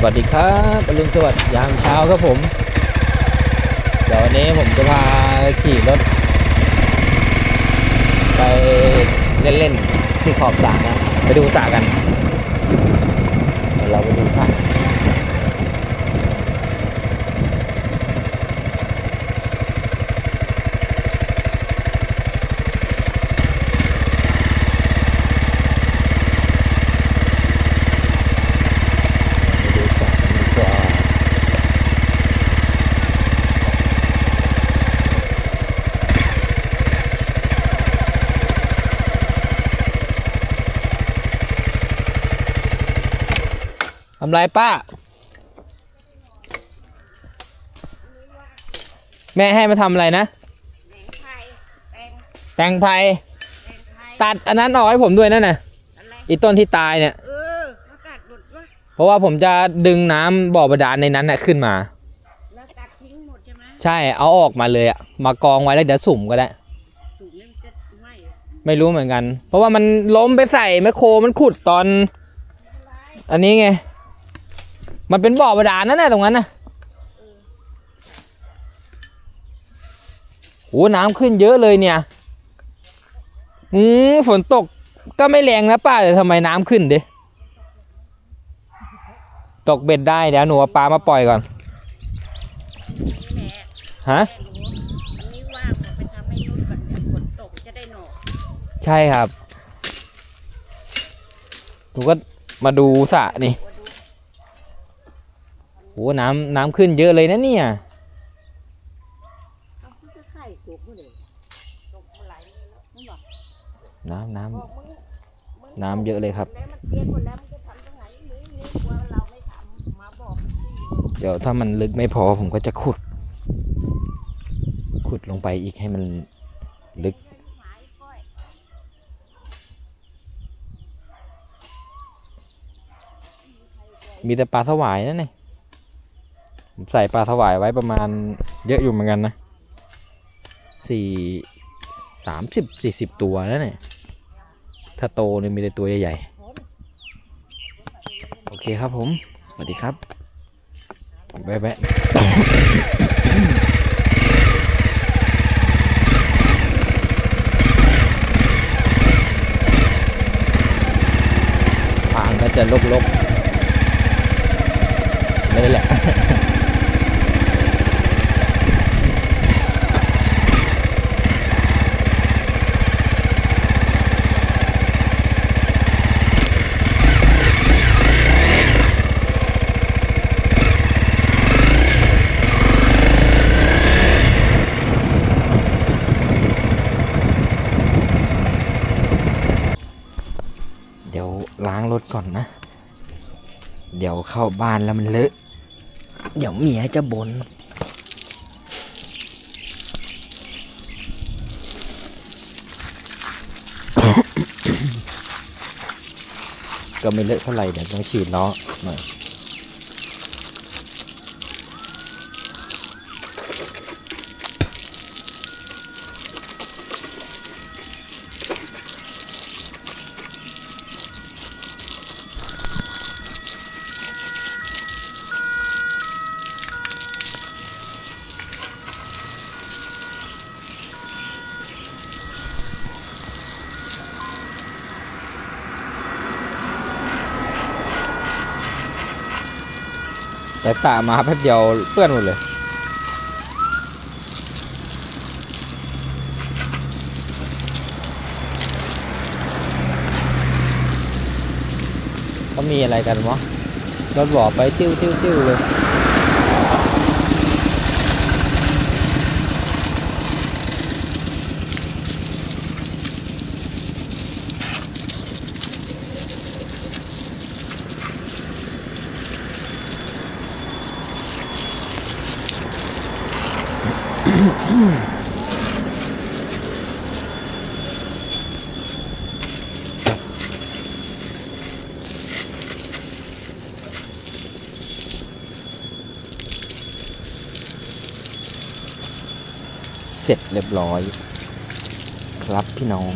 สวัสดีครับอรุณสวัสดิ์ยามเช้าครับผม เดี๋ยววันนี้ผมจะพาขี่รถ ไปเล่นๆที่ขอบสระนะ ไปดูสระกันเดี๋ยวเราไปดูสระไปดูสระกันดีกว่า ทำไรป้า แม่ให้มาทำอะไรนะแหนงไทยแตงแตงไผ่แตงไทยตัดอันนั้นออกให้ผมด้วยนั่นน่ะอะไรอีต้นที่ตายเนี่ย เอออากาศหลุดวะเพราะว่าผมจะดึงน้ำบ่อบาดาลในนั้นน่ะขึ้นมา แล้วตัดทิ้งหมดใช่ไหมใช่เอาออกมาเลยอะมากองไว้แล้วเดี๋ยวสุ่มก็ได้ ถูกนี่มันจะไหมไม่รู้เหมือนกัน เพราะว่ามันล้มไปใส่แมคโครมันขุดตอน อันนี้ไง มันเป็นบ่อบาดาลนั่นแหละตรงนั้นนะโอ้น้ำขึ้นเยอะเลยเนี่ย อืมฝนตกก็ไม่แรงนะป้าแต่ทำไมน้ำขึ้นดิตกเบ็ดได้เดี๋ยวหนูเอาปลามาปล่อยก่อนนี่แหละฮะแม่รู้อันนี้ว่างก็ไปทำให้นุ่นก่อนเดี๋ยวฝนตกจะได้หนอกใช่ครับหนูก็มาดูสระนี่ว่าดู โอ้น้ำน้ำขึ้นเยอะเลยนะเนี่ยเอาเพิ่งจะไข่ตกเมื่อไหร่ตกมาหลายนี่แล้วนั่นหรอน้ำน้ำบอกมึงมึงน้ำเยอะเลยครับแล้วมันเปลี่ยนหมดแล้วมันจะทำตรงไหนนี่นี่กลัวเราไม่ทำมาบอกที่เดี๋ยวถ้ามันลึกไม่พอผมก็จะขุด ขุดลงไปอีกให้มันลึกหายก้อยมีแต่ปลาสวายนั่นเอง ผมใส่ปลาสวายไว้ประมาณเยอะอยู่เหมือนกันนะสี่สามสิบสี่สิบตัวแล้วเนี่ย ถ้าโตเนี่ยมีแต่ตัวใหญ่ๆ โอเคครับผม สวัสดีครับแวะทางก็จะลกๆไม่ได้แหละ ล้างรถก่อนนะ เดี๋ยวเข้าบ้านแล้วมันเลอะ เดี๋ยวเมียจะบน่นก็ไม่เลอะเท่าไหร่เดี๋ยวต้องฉีดล้อหน่อย แต่ตามาแป๊บเดียวเปื้อนหมดเลยเขามีอะไรกันวะรถบอกไปติ้วติ้วติ้วเลย เสร็จเรียบร้อย ครับพี่น้อง